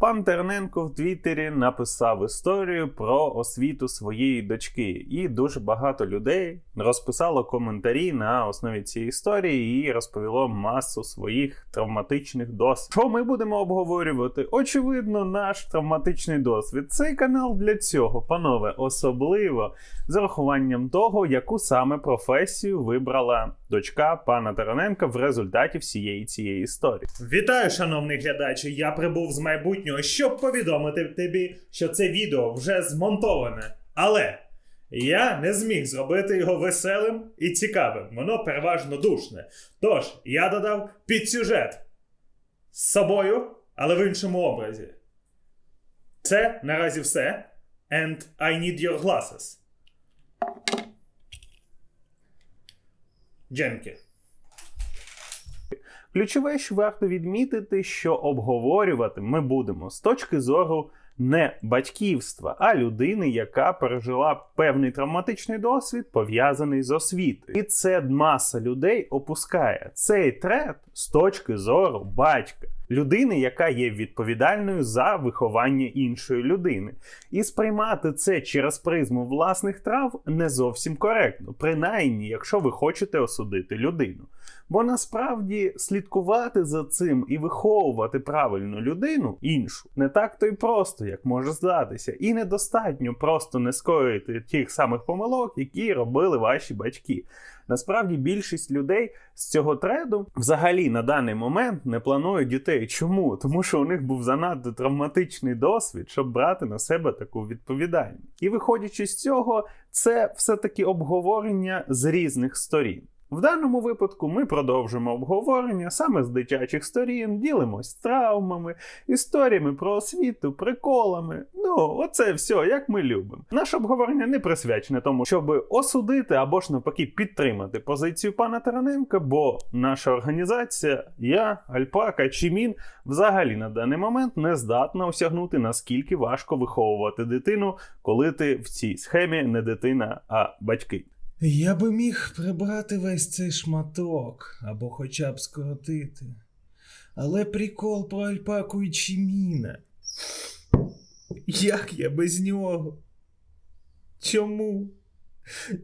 Пан Терненко в Твіттері написав історію про освіту своєї дочки, і дуже багато людей розписало коментарі на основі цієї історії і розповіло масу своїх травматичних досвідів. Що ми будемо обговорювати? Очевидно, наш травматичний досвід. Цей канал для цього, панове, особливо з урахуванням того, яку саме професію вибрала дочка пана Тараненка в результаті всієї цієї історії. Вітаю, шановний глядачі! Я прибув з майбутнього, щоб повідомити тобі, що це відео вже змонтоване. Але я не зміг зробити його веселим і цікавим. Воно переважно душне. Тож я додав підсюжет з собою, але в іншому образі. Це наразі все. And I need your glasses. Дженкі. Ключове, що варто відмітити, що обговорювати ми будемо з точки зору не батьківства, а людини, яка пережила певний травматичний досвід, пов'язаний з освітою. І це маса людей опускає цей трет з точки зору батька. Людини, яка є відповідальною за виховання іншої людини, і сприймати це через призму власних трав не зовсім коректно, принаймні, якщо ви хочете осудити людину. Бо насправді слідкувати за цим і виховувати правильну людину іншу не так то й просто, як може здатися, і недостатньо просто не скоїти тих самих помилок, які робили ваші батьки. Насправді більшість людей з цього треду взагалі на даний момент не планують дітей. Чому? Тому що у них був занадто травматичний досвід, щоб брати на себе таку відповідальність. І виходячи з цього, це все-таки обговорення з різних сторін. В даному випадку ми продовжимо обговорення саме з дитячих сторін, ділимось травмами, історіями про освіту, приколами. Ну, оце все, як ми любимо. Наше обговорення не присвячене тому, щоб осудити або ж навпаки підтримати позицію пана Тараненка, бо наша організація, я, Альпака, Чімін, взагалі на даний момент не здатна осягнути, наскільки важко виховувати дитину, коли ти в цій схемі не дитина, а батьки. Я би міг прибрати весь цей шматок або хоча б скоротити. Але прикол про альпаку і Чіміна. Як я без нього? Чому?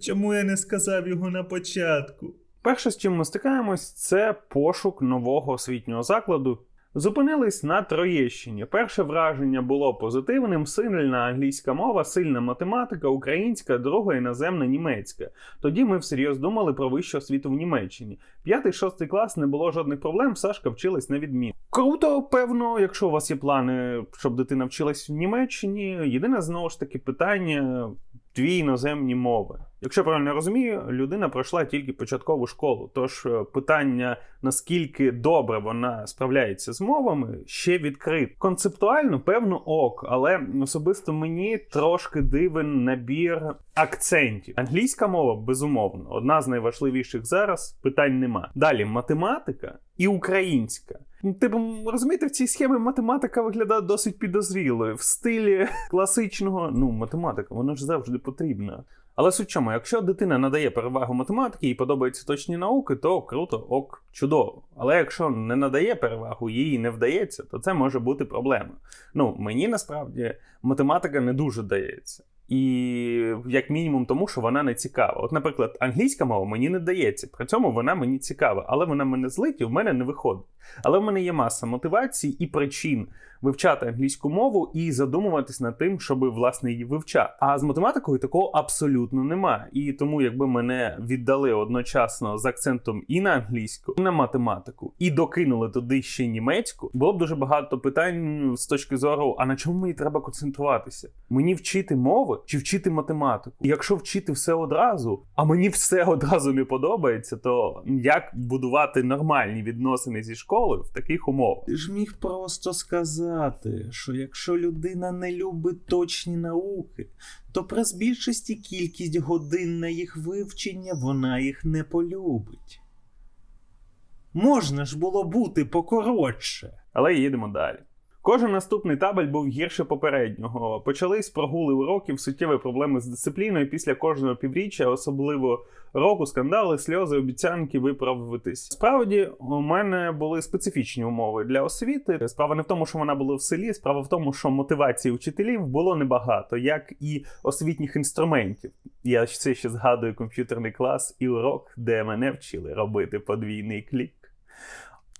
Чому я не сказав його на початку? Перше, з чим ми стикаємось, це пошук нового освітнього закладу. Зупинились на Троєщині. Перше враження було позитивним: сильна англійська мова, сильна математика, українська, друга іноземна німецька. Тоді ми всерйоз думали про вищу освіту в Німеччині. П'ятий, шостий клас не було жодних проблем. Сашка вчилась на відмін. Круто, певно, якщо у вас є плани, щоб дитина вчилась в Німеччині. Єдине знову ж таки питання. Дві іноземні мови. Якщо правильно розумію, людина пройшла тільки початкову школу. Тож е, питання, наскільки добре вона справляється з мовами, ще відкрите. Концептуально, певно, ок, але особисто мені трошки дивен набір акцентів. Англійська мова, безумовно, одна з найважливіших зараз, питань нема. Далі математика і українська. Типу, розумієте, в цій схемі математика виглядає досить підозрілою. В стилі класичного, ну, математика, вона ж завжди потрібна. Але суть чому, якщо дитина надає перевагу математиці і подобаються точні науки, то круто, ок, чудово. Але якщо не надає перевагу, їй не вдається, то це може бути проблемою. Ну, мені насправді математика не дуже дається. І як мінімум тому, що вона не цікава. От, наприклад, англійська мова мені не дається, при цьому вона мені цікава, але вона мене злить і в мене не виходить. Але в мене є маса мотивацій і причин вивчати англійську мову і задумуватись над тим, щоб власне її вивчати. А з математикою такого абсолютно немає. І тому, якби мене віддали одночасно з акцентом і на англійську, і на математику, і докинули туди ще німецьку, було б дуже багато питань з точки зору: а на чому мені треба концентруватися? Мені вчити мови чи вчити математику? Якщо вчити все одразу, а мені все одразу не подобається, то як будувати нормальні відносини зі школою в таких умовах? Ти ж міг просто сказати, що якщо людина не любить точні науки, то при збільшості кількість годин на їх вивчення вона їх не полюбить. Можна ж було бути покоротше. Але їдемо далі. Кожен наступний табель був гірше попереднього. Почались прогули уроків, суттєві проблеми з дисципліною після кожного півріччя, особливо року, скандали, сльози, обіцянки виправитись. Справді, у мене були специфічні умови для освіти. Справа не в тому, що вона була в селі, справа в тому, що мотивації учителів було небагато, як і освітніх інструментів. Я все ще згадую комп'ютерний клас і урок, де мене вчили робити подвійний клік.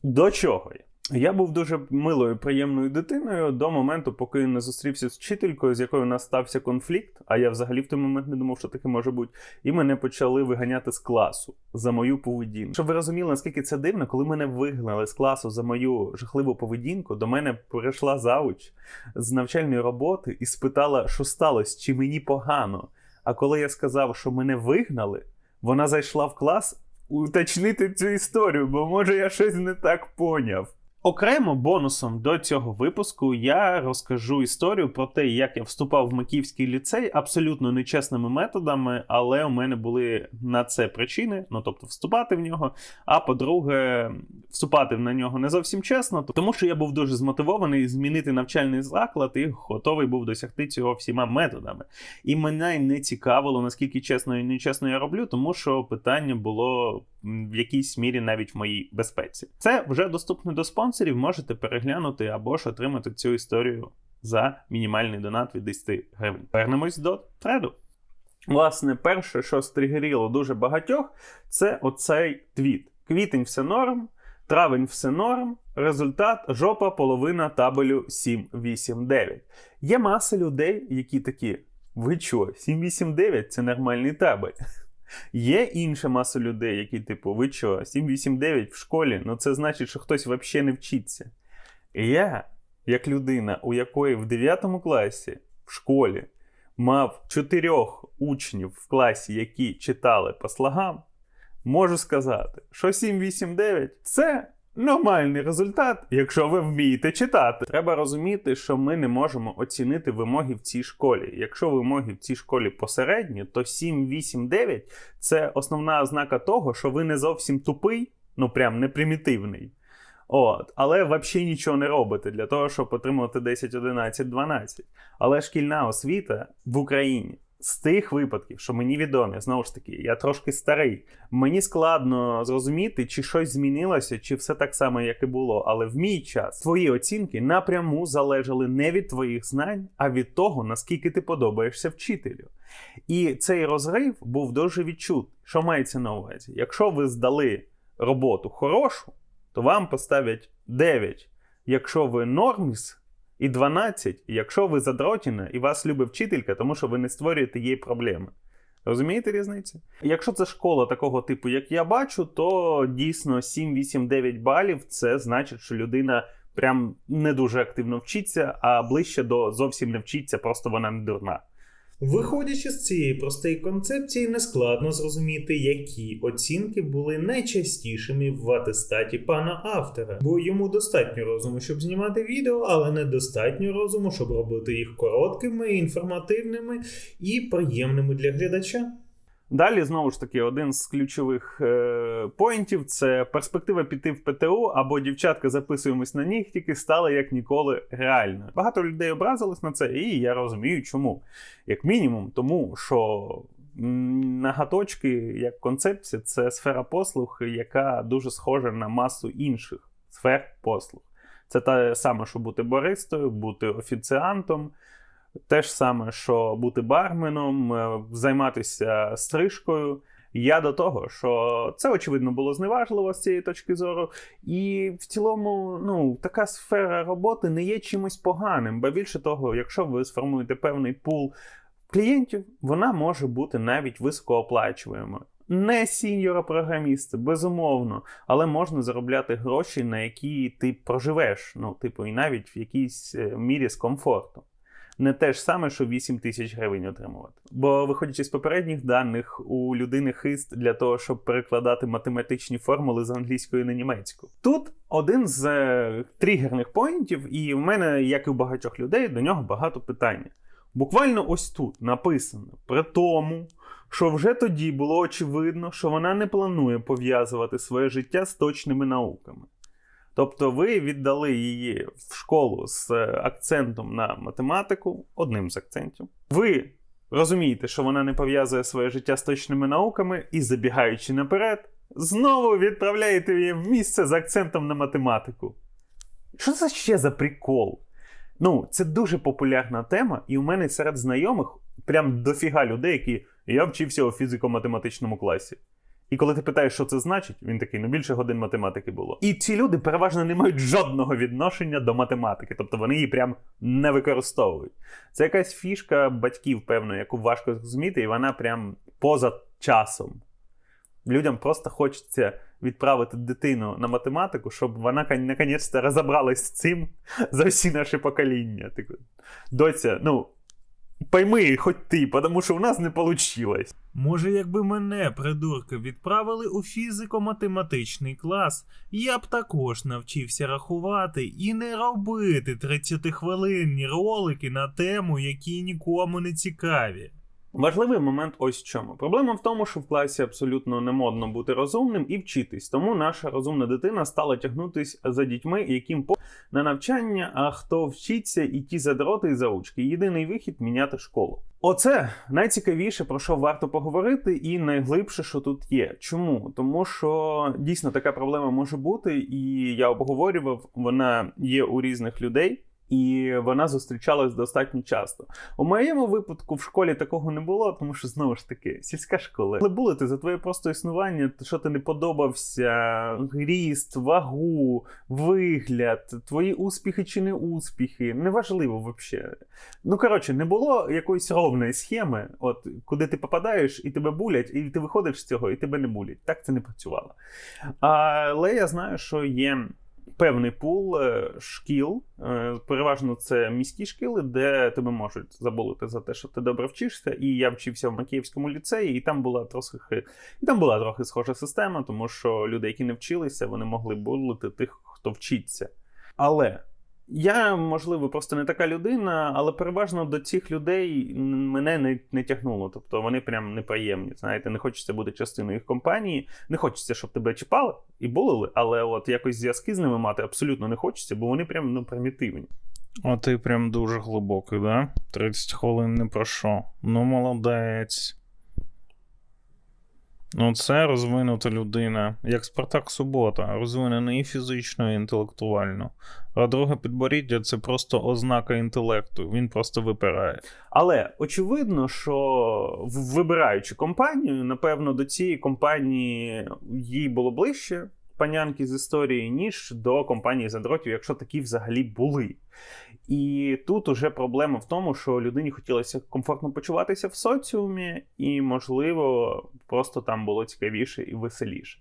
До чого я? Я був дуже милою, приємною дитиною до моменту, поки не зустрівся з вчителькою, з якою у нас стався конфлікт. А я взагалі в той момент не думав, що таке може бути. І мене почали виганяти з класу за мою поведінку. Щоб ви розуміли, наскільки це дивно, коли мене вигнали з класу за мою жахливу поведінку, до мене прийшла завуч з навчальної роботи і спитала, що сталося, чи мені погано. А коли я сказав, що мене вигнали, вона зайшла в клас уточнити цю історію, бо може я щось не так поняв. Окремо бонусом до цього випуску я розкажу історію про те, як я вступав в Макіївський ліцей абсолютно нечесними методами, але у мене були на це причини, ну тобто вступати в нього. А по-друге, вступати на нього не зовсім чесно, тому що я був дуже змотивований змінити навчальний заклад і готовий був досягти цього всіма методами. І мене не цікавило, наскільки чесно і нечесно я роблю, тому що питання було в якійсь мірі навіть в моїй безпеці. Це вже доступно до спонсорів. Можете переглянути або ж отримати цю історію за мінімальний донат від 10 гривень. Вернемось до треду. Власне, перше, що стригеріло дуже багатьох, це оцей твіт. Квітень все норм, травень все норм, результат жопа половина табелю 789. Є маса людей, які такі. Ви чо, 789 це нормальний табель. Є інша маса людей, які, типу, ви чо, 789 в школі, ну це значить, що хтось взагалі не вчиться. І я, як людина, у якої в 9 класі в школі мав чотирьох учнів в класі, які читали по слогам, можу сказати, що 789 це нормальний результат, якщо ви вмієте читати. Треба розуміти, що ми не можемо оцінити вимоги в цій школі. Якщо вимоги в цій школі посередні, то 789 це основна ознака того, що ви не зовсім тупий, ну прям не примітивний. От, але взагалі нічого не робите для того, щоб отримати 10, 11, 12. Але шкільна освіта в Україні з тих випадків, що мені відомі, знову ж таки, я трошки старий. Мені складно зрозуміти, чи щось змінилося, чи все так само, як і було. Але в мій час твої оцінки напряму залежали не від твоїх знань, а від того, наскільки ти подобаєшся вчителю. І цей розрив був дуже відчутний. Що мається на увазі? Якщо ви здали роботу хорошу, то вам поставлять 9. Якщо ви норміс, і 12, якщо ви задротіна і вас любить вчителька, тому що ви не створюєте їй проблеми. Розумієте різницю? Якщо це школа такого типу, як я бачу, то дійсно 7, 8, 9 балів це значить, що людина прям не дуже активно вчиться, а ближче до зовсім не вчиться, просто вона не дурна. Виходячи з цієї простої концепції, нескладно зрозуміти, які оцінки були найчастішими в атестаті пана автора, бо йому достатньо розуму, щоб знімати відео, але недостатньо розуму, щоб робити їх короткими, інформативними і приємними для глядача. Далі, знову ж таки, один з ключових е, поінтів це перспектива піти в ПТУ або дівчатка записуємось на нігтіки стала як ніколи реальною. Багато людей образились на це, і я розумію, чому. Як мінімум, тому що нагаточки як концепція це сфера послуг, яка дуже схожа на масу інших сфер послуг. Це те саме, що бути баристою, бути офіціантом. Те ж саме, що бути барменом, е, займатися стрижкою. Я до того, що це очевидно було зневажливо з цієї точки зору, і в цілому, ну, така сфера роботи не є чимось поганим. Ба більше того, якщо ви сформуєте певний пул клієнтів, вона може бути навіть високооплачуваною. Не сіньора програмісти, безумовно, але можна заробляти гроші, на які ти проживеш, ну, типу, і навіть в якійсь е, мірі з комфортом не те ж саме, що 8 тисяч гривень отримувати. Бо, виходячи з попередніх даних, у людини хист для того, щоб перекладати математичні формули з англійської на німецьку. Тут один з е, тригерних поінтів, і в мене, як і у багатьох людей, до нього багато питань. Буквально ось тут написано при тому, що вже тоді було очевидно, що вона не планує пов'язувати своє життя з точними науками. Тобто ви віддали її в школу з е, акцентом на математику, одним з акцентів. Ви розумієте, що вона не пов'язує своє життя з точними науками, і забігаючи наперед, знову відправляєте її в місце з акцентом на математику. Що це ще за прикол? Ну, це дуже популярна тема, і у мене серед знайомих прям дофіга людей, які я вчився у фізико-математичному класі. І коли ти питаєш, що це значить, він такий, ну більше годин математики було. І ці люди переважно не мають жодного відношення до математики, тобто вони її прям не використовують. Це якась фішка батьків, певно, яку важко зрозуміти, і вона прям поза часом. Людям просто хочеться відправити дитину на математику, щоб вона наконець-то розібралась з цим за всі наші покоління. Доця, ну, пойми, хоч ти, тому що у нас не вийшло. Може, якби мене, придурки, відправили у фізико-математичний клас, я б також навчився рахувати і не робити 30-хвилинні ролики на тему, які нікому не цікаві. Важливий момент ось в чому. Проблема в тому, що в класі абсолютно не модно бути розумним і вчитись. Тому наша розумна дитина стала тягнутись за дітьми, яким по на навчання, а хто вчиться, і ті задроти і заучки. Єдиний вихід міняти школу. Оце найцікавіше, про що варто поговорити, і найглибше, що тут є. Чому? Тому що дійсно така проблема може бути, і я обговорював, вона є у різних людей. І вона зустрічалась достатньо часто. У моєму випадку в школі такого не було, тому що знову ж таки сільська школа. Але були ти за твоє просто існування, що ти не подобався, ріст, вагу, вигляд, твої успіхи чи не успіхи, неважливо взагалі. Ну коротше, не було якоїсь ровної схеми, от куди ти попадаєш, і тебе булять, і ти виходиш з цього, і тебе не булять. Так це не працювало. Але я знаю, що є певний пул е, шкіл, е, переважно це міські шкіли, де тебе можуть забулити за те, що ти добре вчишся. І я вчився в Макіївському ліцеї, і там була трохи і там була трохи схожа система, тому що люди, які не вчилися, вони могли булити тих, хто вчиться. Але я, можливо, просто не така людина, але переважно до цих людей мене не, не тягнуло. Тобто вони прям неприємні. Знаєте, не хочеться бути частиною їх компанії, не хочеться, щоб тебе чіпали і булили, але от якось зв'язки з ними мати абсолютно не хочеться, бо вони прям ну, примітивні. О, ти прям дуже глибокий, да? 30 хвилин не про що. Ну, молодець. Ну, це розвинута людина, як Спартак Субота, розвинена і фізично, і інтелектуально. А друге підборіддя це просто ознака інтелекту, він просто випирає. Але очевидно, що вибираючи компанію, напевно, до цієї компанії їй було ближче панянки з історії, ніж до компанії задротів, якщо такі взагалі були. І тут уже проблема в тому, що людині хотілося комфортно почуватися в соціумі, і, можливо, просто там було цікавіше і веселіше.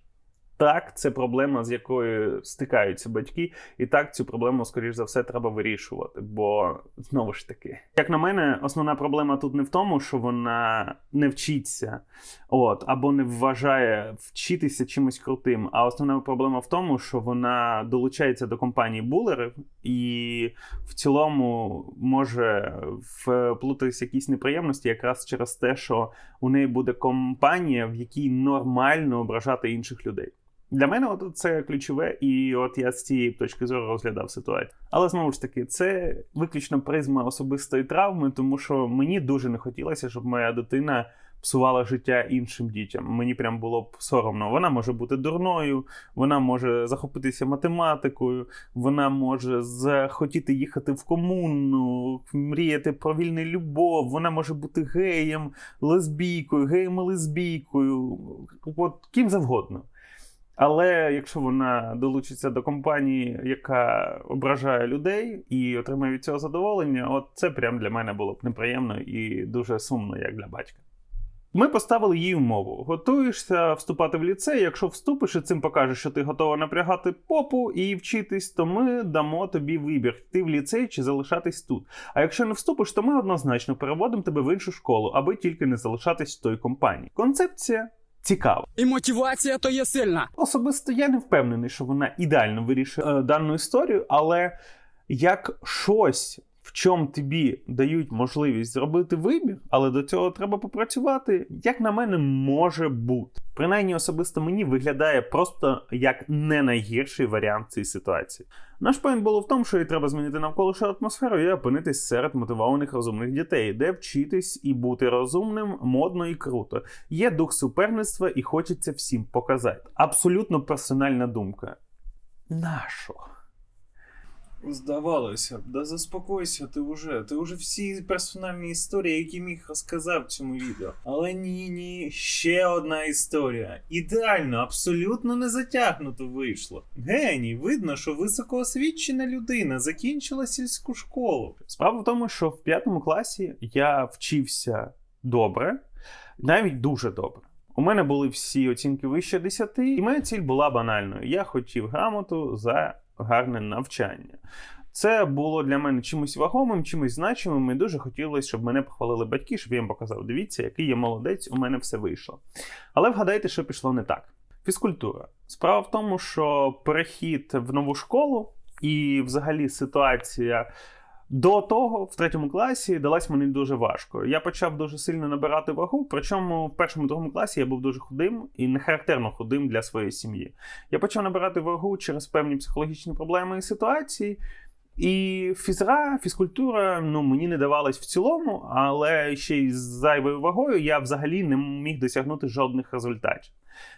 Так, це проблема, з якою стикаються батьки, і так цю проблему, скоріш за все, треба вирішувати. Бо знову ж таки, як на мене, основна проблема тут не в тому, що вона не вчиться, от або не вважає вчитися чимось крутим. А основна проблема в тому, що вона долучається до компанії булерів і в цілому може вплутатися якісь неприємності, якраз через те, що у неї буде компанія, в якій нормально ображати інших людей. Для мене от це ключове, і от я з цієї точки зору розглядав ситуацію. Але знову ж таки, це виключно призма особистої травми, тому що мені дуже не хотілося, щоб моя дитина псувала життя іншим дітям. Мені прям було б соромно. Вона може бути дурною, вона може захопитися математикою, вона може захотіти їхати в комуну, мріяти про вільну любов, вона може бути геєм, лесбійкою, геєм і лесбійкою, от ким завгодно. Але якщо вона долучиться до компанії, яка ображає людей і отримає від цього задоволення, от це прям для мене було б неприємно і дуже сумно, як для батька. Ми поставили їй умову: готуєшся вступати в ліцей. Якщо вступиш і цим покажеш, що ти готова напрягати попу і вчитись, то ми дамо тобі вибір йти в ліцей чи залишатись тут. А якщо не вступиш, то ми однозначно переводимо тебе в іншу школу, аби тільки не залишатись в той компанії. Концепція цікава. І мотивація то є сильна. Особисто я не впевнений, що вона ідеально вирішує е, дану історію, але як щось, в чому тобі дають можливість зробити вибір, але до цього треба попрацювати, як на мене, може бути. Принаймні, особисто мені виглядає просто як не найгірший варіант цієї ситуації. Наш поінт було в тому, що їй треба змінити навколишню атмосферу і опинитись серед мотивованих розумних дітей, де вчитись і бути розумним, модно і круто. Є дух суперництва і хочеться всім показати. Абсолютно персональна думка. Нащо? Здавалося б, да заспокойся, ти вже. Ти вже всі персональні історії, які міг розказав в цьому відео. Але ні, ні, ще одна історія. Ідеально, абсолютно не затягнуто вийшло. Геній, видно, що високоосвічена людина закінчила сільську школу. Справа в тому, що в п'ятому класі я вчився добре, навіть дуже добре. У мене були всі оцінки вище 10, і моя ціль була банальною. Я хотів грамоту за гарне навчання. Це було для мене чимось вагомим, чимось значимим, і дуже хотілося, щоб мене похвалили батьки, щоб я їм показав: дивіться, який я молодець, у мене все вийшло. Але вгадайте, що пішло не так. Фізкультура. Справа в тому, що перехід в нову школу і взагалі ситуація. До того, в третьому класі, далась мені дуже важко. Я почав дуже сильно набирати вагу, причому в першому другому класі я був дуже худим і не характерно худим для своєї сім'ї. Я почав набирати вагу через певні психологічні проблеми і ситуації. І фізра, фізкультура ну, мені не давалась в цілому, але ще й з зайвою вагою я взагалі не міг досягнути жодних результатів.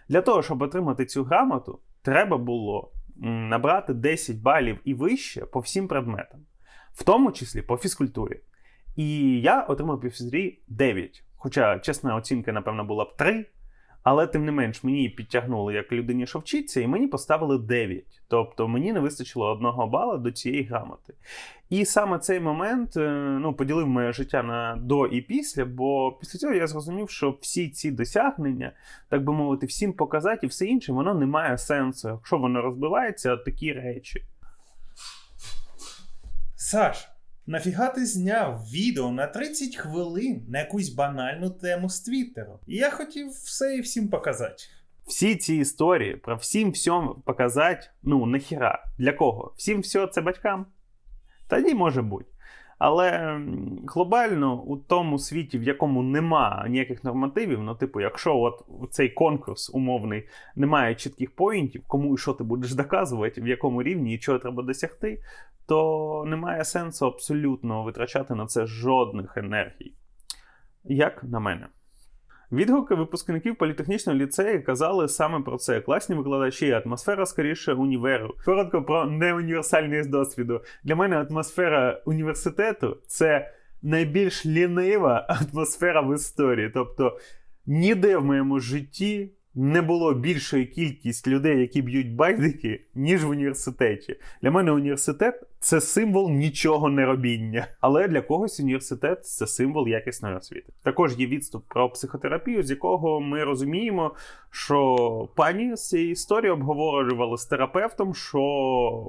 Для того, щоб отримати цю грамоту, треба було набрати 10 балів і вище по всім предметам в тому числі по фізкультурі. І я отримав по фізрі 9. Хоча чесна оцінка, напевно, була б 3. Але тим не менш мені підтягнули як людині, що вчиться, і мені поставили 9. Тобто мені не вистачило одного бала до цієї грамоти. І саме цей момент е, ну, поділив моє життя на до і після, бо після цього я зрозумів, що всі ці досягнення, так би мовити, всім показати і все інше, воно не має сенсу, якщо воно розбивається такі речі. Саш, нафіга ти зняв відео на 30 хвилин на якусь банальну тему з Твіттеру? Я хотів все і всім показати. всі ці історії про всім всьом показати, ну, нахіра. Для кого? Всім все це батькам? Тоді може бути. Але глобально у тому світі, в якому нема ніяких нормативів, ну, типу, якщо от цей конкурс умовний не має чітких поінтів, кому і що ти будеш доказувати, в якому рівні і чого треба досягти, то немає сенсу абсолютно витрачати на це жодних енергій. Як на мене. Відгуки випускників політехнічного ліцею казали саме про це. Класні викладачі, атмосфера скоріше універу. Коротко про неуніверсальність досвіду. Для мене атмосфера університету це найбільш лінива атмосфера в історії. Тобто ніде в моєму житті не було більшої кількість людей, які б'ють байдики, ніж в університеті. Для мене університет це символ нічого не робіння. Але для когось університет це символ якісної освіти. Також є відступ про психотерапію, з якого ми розуміємо, що пані з цієї історії обговорювала з терапевтом, що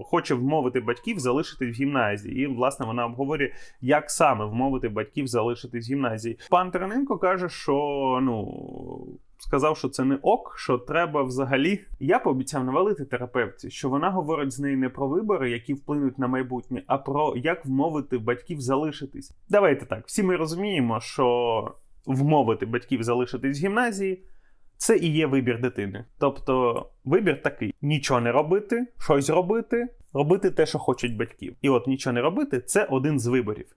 хоче вмовити батьків залишитись в гімназії. І власне вона обговорює, як саме вмовити батьків залишитись в гімназії. Пан Терненко каже, що ну. Сказав, що це не ок, що треба взагалі. Я пообіцяв навалити терапевті, що вона говорить з нею не про вибори, які вплинуть на майбутнє, а про як вмовити батьків залишитись. Давайте так, всі ми розуміємо, що вмовити батьків залишитись в гімназії це і є вибір дитини. Тобто вибір такий: нічого не робити, щось робити, робити те, що хочуть батьків. І от нічого не робити це один з виборів.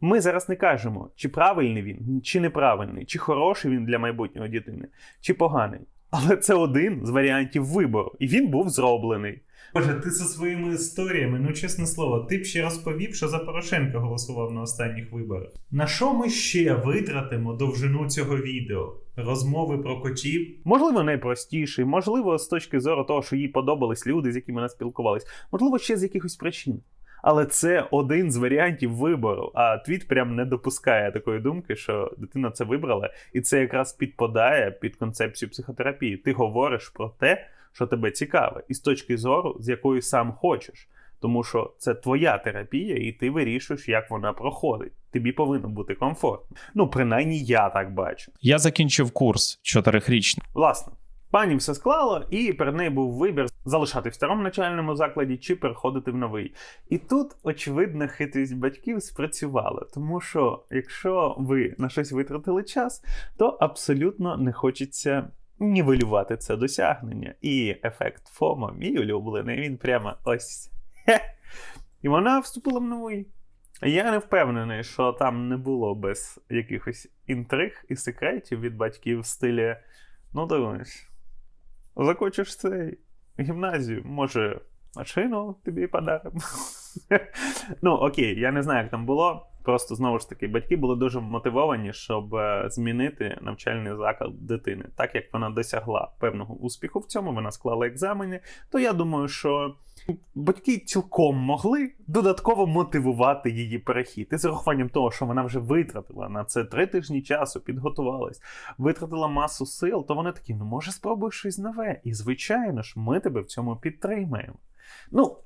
Ми зараз не кажемо, чи правильний він, чи неправильний, чи хороший він для майбутнього дитини, чи поганий. Але це один з варіантів вибору, і він був зроблений. Боже, ти зі своїми історіями, ну чесне слово, ти б ще розповів, що за Порошенка голосував на останніх виборах. На що ми ще витратимо довжину цього відео? Розмови про котів? Можливо, найпростіший, можливо, з точки зору того, що їй подобались люди, з якими вона спілкувалась, можливо, ще з якихось причин. Але це один з варіантів вибору. А твіт прям не допускає такої думки, що дитина це вибрала, і це якраз підпадає під концепцію психотерапії. Ти говориш про те, що тебе цікаве, і з точки зору, з якої сам хочеш. Тому що це твоя терапія, і ти вирішуєш, як вона проходить. Тобі повинно бути комфортно. Ну, принаймні, я так бачу. Я закінчив курс чотирихрічний. Власне, Пані все склала, і перед нею був вибір залишати в старому навчальному закладі чи переходити в новий. І тут, очевидно, хитрість батьків спрацювала, тому що якщо ви на щось витратили час, то абсолютно не хочеться нівелювати це досягнення. І ефект ФОМО, мій улюблений, він прямо ось. Хе. І вона вступила в новий. Я не впевнений, що там не було без якихось інтриг і секретів від батьків в стилі. Ну, дивись, закочиш цей гімназію, може, машину тобі подаримо. ну, окей, я не знаю, як там було. Просто знову ж таки, батьки були дуже мотивовані, щоб е, змінити навчальний заклад дитини. Так як вона досягла певного успіху в цьому, вона склала екзамени, то я думаю, що батьки цілком могли додатково мотивувати її перехід. І з урахуванням того, що вона вже витратила на це три тижні часу, підготувалась, витратила масу сил, то вони такі: ну може спробуй щось нове. І звичайно ж, ми тебе в цьому підтримаємо. Ну.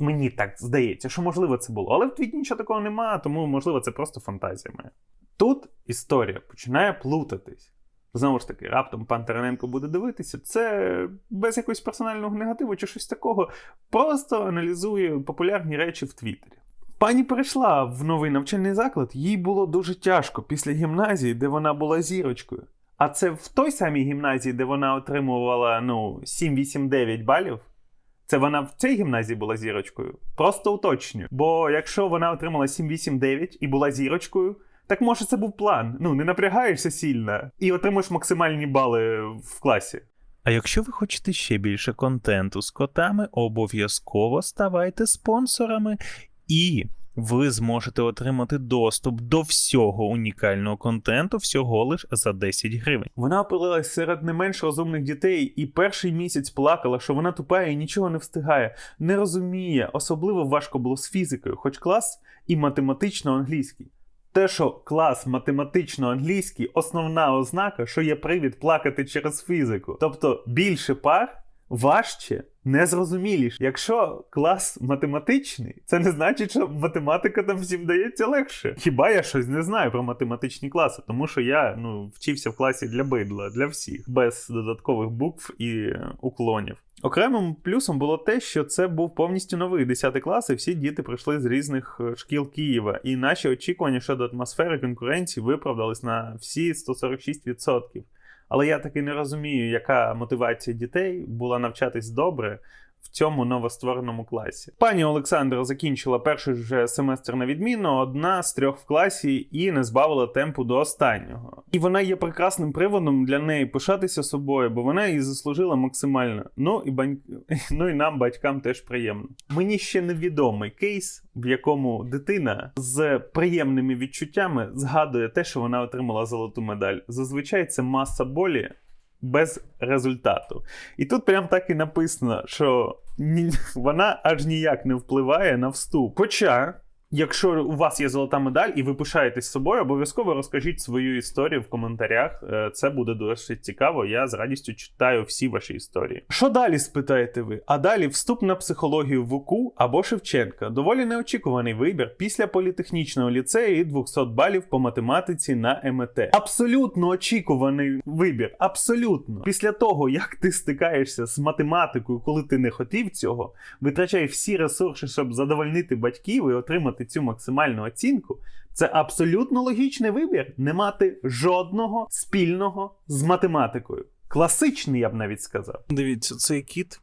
Мені так здається, що можливо це було, але в твіті нічого такого немає, тому можливо це просто фантазія моя. Тут історія починає плутатись. Знову ж таки, раптом пан Тараненко буде дивитися, це без якогось персонального негативу чи щось такого. Просто аналізує популярні речі в Твіттері. Пані перейшла в новий навчальний заклад, їй було дуже тяжко після гімназії, де вона була зірочкою. А це в той самій гімназії, де вона отримувала ну, 7-8-9 балів. Це вона в цій гімназії була зірочкою. Просто уточнюю. Бо якщо вона отримала 7-8-9 і була зірочкою, так може це був план. Ну, не напрягаєшся сильно і отримуєш максимальні бали в класі. А якщо ви хочете ще більше контенту з котами, обов'язково ставайте спонсорами і. Ви зможете отримати доступ до всього унікального контенту всього лиш за 10 гривень. Вона опинилась серед не менш розумних дітей і перший місяць плакала, що вона тупа і нічого не встигає, не розуміє. Особливо важко було з фізикою, хоч клас і математично-англійський. Те, що клас математично-англійський основна ознака, що є привід плакати через фізику. Тобто більше пар важче, незрозуміліше. Якщо клас математичний, це не значить, що математика там всім дається легше. Хіба я щось не знаю про математичні класи, тому що я ну, вчився в класі для бидла, для всіх, без додаткових букв і е, уклонів. Окремим плюсом було те, що це був повністю новий 10 клас, і всі діти прийшли з різних е, шкіл Києва. І наші очікування щодо атмосфери конкуренції виправдались на всі 146%. Але я таки не розумію, яка мотивація дітей була навчатись добре в цьому новоствореному класі. Пані Олександра закінчила перший же семестр на відміну, одна з трьох в класі і не збавила темпу до останнього. І вона є прекрасним приводом для неї пишатися собою, бо вона її заслужила максимально. Ну і бань... ну і нам, батькам, теж приємно. Мені ще невідомий кейс, в якому дитина з приємними відчуттями згадує те, що вона отримала золоту медаль. Зазвичай це маса болі без результату. І тут прям так і написано, що ні, вона аж ніяк не впливає на вступ. Хоча. Якщо у вас є золота медаль і ви пишаєтесь собою, обов'язково розкажіть свою історію в коментарях. Е, Це буде досить цікаво. Я з радістю читаю всі ваші історії. Що далі спитаєте ви? А далі вступ на психологію ВУКУ або Шевченка. Доволі неочікуваний вибір після політехнічного ліцею і 200 балів по математиці на МТ. Абсолютно очікуваний вибір. Абсолютно. Після того, як ти стикаєшся з математикою, коли ти не хотів цього, витрачай всі ресурси, щоб задовольнити батьків і отримати цю максимальну оцінку, це абсолютно логічний вибір не мати жодного спільного з математикою. Класичний, я б навіть сказав. Дивіться, цей кіт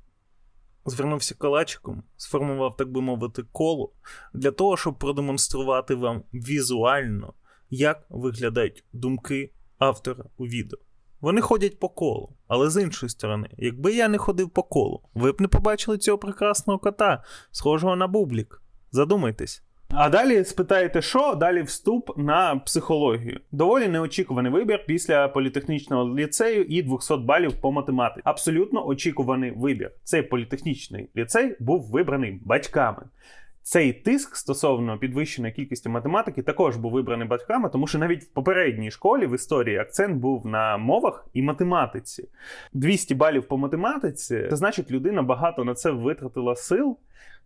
звернувся калачиком, сформував, так би мовити, коло для того, щоб продемонструвати вам візуально, як виглядають думки автора у відео. Вони ходять по колу, але з іншої сторони, якби я не ходив по колу, ви б не побачили цього прекрасного кота, схожого на бублік. Задумайтесь. А далі спитаєте, що далі вступ на психологію. Доволі неочікуваний вибір після політехнічного ліцею і 200 балів по математиці. Абсолютно очікуваний вибір. Цей політехнічний ліцей був вибраний батьками. Цей тиск стосовно підвищеної кількості математики також був вибраний батьками, тому що навіть в попередній школі в історії акцент був на мовах і математиці. 200 балів по математиці це значить, людина багато на це витратила сил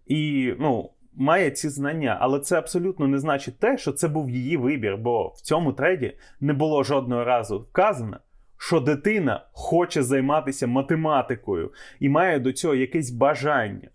і ну. Має ці знання, але це абсолютно не значить те, що це був її вибір, бо в цьому треді не було жодного разу вказано, що дитина хоче займатися математикою і має до цього якесь бажання.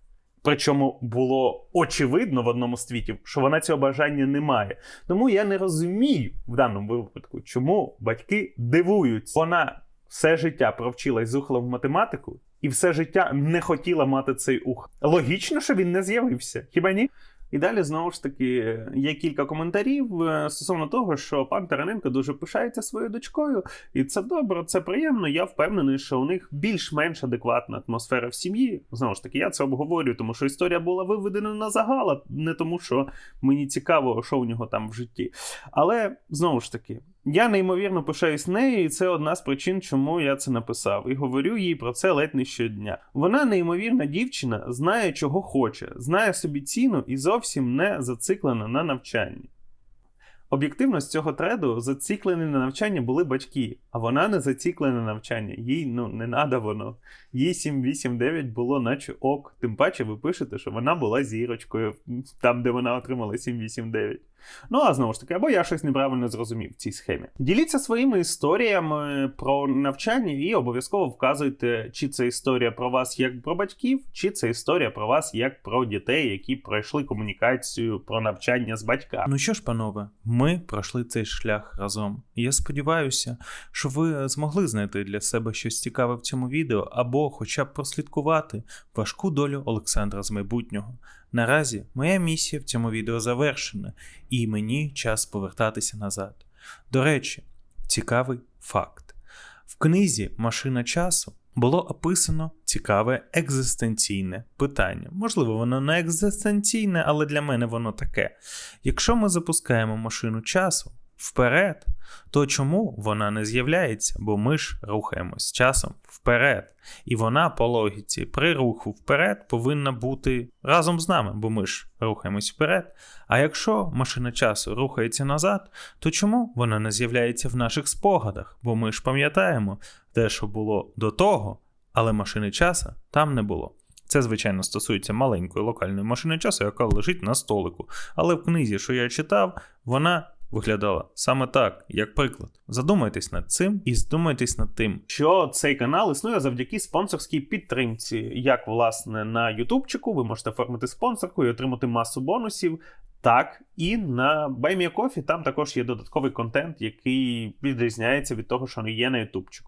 Причому було очевидно в одному з твітів, що вона цього бажання не має. Тому я не розумію в даному випадку, чому батьки дивуються. Вона все життя провчилась зухла в математику і все життя не хотіла мати цей ух. Логічно, що він не з'явився, хіба ні? І далі знову ж таки є кілька коментарів е, стосовно того, що пан Тараненко дуже пишається своєю дочкою, і це добре, це приємно. Я впевнений, що у них більш-менш адекватна атмосфера в сім'ї. Знову ж таки, я це обговорюю, тому що історія була виведена на загал, а не тому, що мені цікаво, що у нього там в житті. Але знову ж таки, я неймовірно пишаюсь нею, і це одна з причин, чому я це написав. І говорю їй про це ледь не щодня. Вона неймовірна дівчина, знає, чого хоче, знає собі ціну і зовсім не зациклена на навчанні. Об'єктивно, з цього треду зациклені на навчання були батьки, а вона не зациклена на навчання. Їй ну не надо воно. Їй 7, 8, 9 було наче ок. Тим паче ви пишете, що вона була зірочкою там, де вона отримала 7, 8, 9. Ну, а знову ж таки, або я щось неправильно зрозумів в цій схемі. Діліться своїми історіями про навчання і обов'язково вказуйте, чи це історія про вас як про батьків, чи це історія про вас як про дітей, які пройшли комунікацію про навчання з батьками. Ну що ж, панове, ми пройшли цей шлях разом. Я сподіваюся, що ви змогли знайти для себе щось цікаве в цьому відео, хоча б прослідкувати важку долю Олександра з майбутнього. Наразі моя місія в цьому відео завершена, і мені час повертатися назад. До речі, цікавий факт: в книзі Машина часу було описано цікаве екзистенційне питання. Можливо, воно не екзистенційне, але для мене воно таке. Якщо ми запускаємо машину часу вперед, то чому вона не з'являється? Бо ми ж рухаємось часом вперед. І вона по логіці при руху вперед повинна бути разом з нами, бо ми ж рухаємось вперед. А якщо машина часу рухається назад, то чому вона не з'являється в наших спогадах? Бо ми ж пам'ятаємо те, що було до того, але машини часу там не було. Це, звичайно, стосується маленької локальної машини часу, яка лежить на столику. Але в книзі, що я читав, вона виглядала саме так, як приклад. Задумайтесь над цим і задумайтесь над тим, що цей канал існує завдяки спонсорській підтримці. Як власне на Ютубчику ви можете оформити спонсорку і отримати масу бонусів. Так, і на BuyMeACoffee там також є додатковий контент, який відрізняється від того, що не є на Ютубчику.